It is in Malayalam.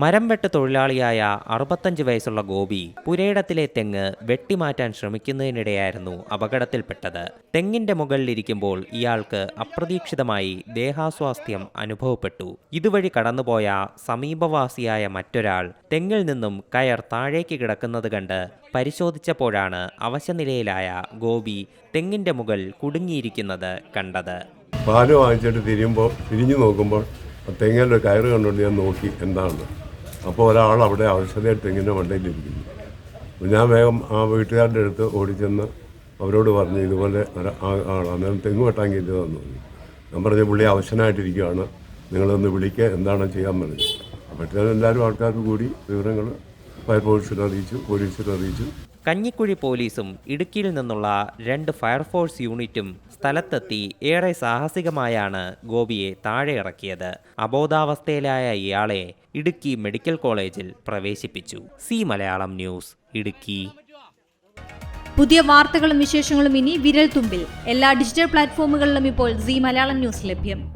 മരം വെട്ട് തൊഴിലാളിയായ അറുപത്തഞ്ച് വയസ്സുള്ള ഗോപി പുരയിടത്തിലെ തെങ്ങ് വെട്ടിമാറ്റാൻ ശ്രമിക്കുന്നതിനിടെയായിരുന്നു അപകടത്തിൽപ്പെട്ടത്. തെങ്ങിന്റെ മുകളിലിരിക്കുമ്പോൾ ഇയാൾക്ക് അപ്രതീക്ഷിതമായി ദേഹാസ്വാസ്ഥ്യം അനുഭവപ്പെട്ടു. ഇതുവഴി കടന്നുപോയ സമീപവാസിയായ മറ്റൊരാൾ തെങ്ങിൽ നിന്നും കയർ താഴേക്ക് കിടക്കുന്നത് കണ്ട് പരിശോധിച്ചപ്പോഴാണ് അവശനിലയിലായ ഗോപി തെങ്ങിന്റെ മുകൾ കുടുങ്ങിയിരിക്കുന്നത് കണ്ടത്. പാൽ വാങ്ങിച്ചിട്ട് തിരിയുമ്പോൾ തിരിഞ്ഞു നോക്കുമ്പോൾ തെങ്ങിന്റെ കയറ് കണ്ടുകൊണ്ട് ഞാൻ നോക്കി എന്താണ്? അപ്പോൾ ഒരാൾ അവിടെ അവശതയായിട്ട് ഇങ്ങനെ വണ്ടിയിലിരിക്കുന്നു. അപ്പോൾ ഞാൻ വേഗം ആ വീട്ടുകാരുടെ അടുത്ത് ഓടിച്ചെന്ന് അവരോട് പറഞ്ഞു ഇതുപോലെ ആൾ അന്നേരം തെങ്ങ് വെട്ടാൻ കയറ്റി തന്നു. ഞാൻ പറഞ്ഞു പുള്ളി അവശനായിട്ടിരിക്കുകയാണ്. നിങ്ങളൊന്ന് വിളിക്കുക എന്താണ് ചെയ്യാൻ പറഞ്ഞു അപ്പോഴത്തേനും എല്ലാവരും ആൾക്കാർക്ക് കൂടി വിവരങ്ങൾ ഫയർഫോഴ്സിനെ അറിയിച്ചു പോലീസിനെ അറിയിച്ചു കഞ്ഞിക്കുഴി പോലീസും ഇടുക്കിയിൽ നിന്നുള്ള രണ്ട് ഫയർഫോഴ്സ് യൂണിറ്റും സ്ഥലത്തെത്തി ഏറെ സാഹസികമായാണ് ഗോപിയെ താഴെ ഇറക്കിയത്. അബോധാവസ്ഥയിലായ ഇയാളെ ഇടുക്കി മെഡിക്കൽ കോളേജിൽ പ്രവേശിപ്പിച്ചു. C Malayalam news Idukki. പുതിയ വാർത്തകളും വിശേഷങ്ങളും ഇനി വിരൽ തുമ്പിൽ എല്ലാ ഡിജിറ്റൽ പ്ലാറ്റ്ഫോമുകളിലും ഇപ്പോൾ സി മലയാളം ന്യൂസ് ലഭ്യം.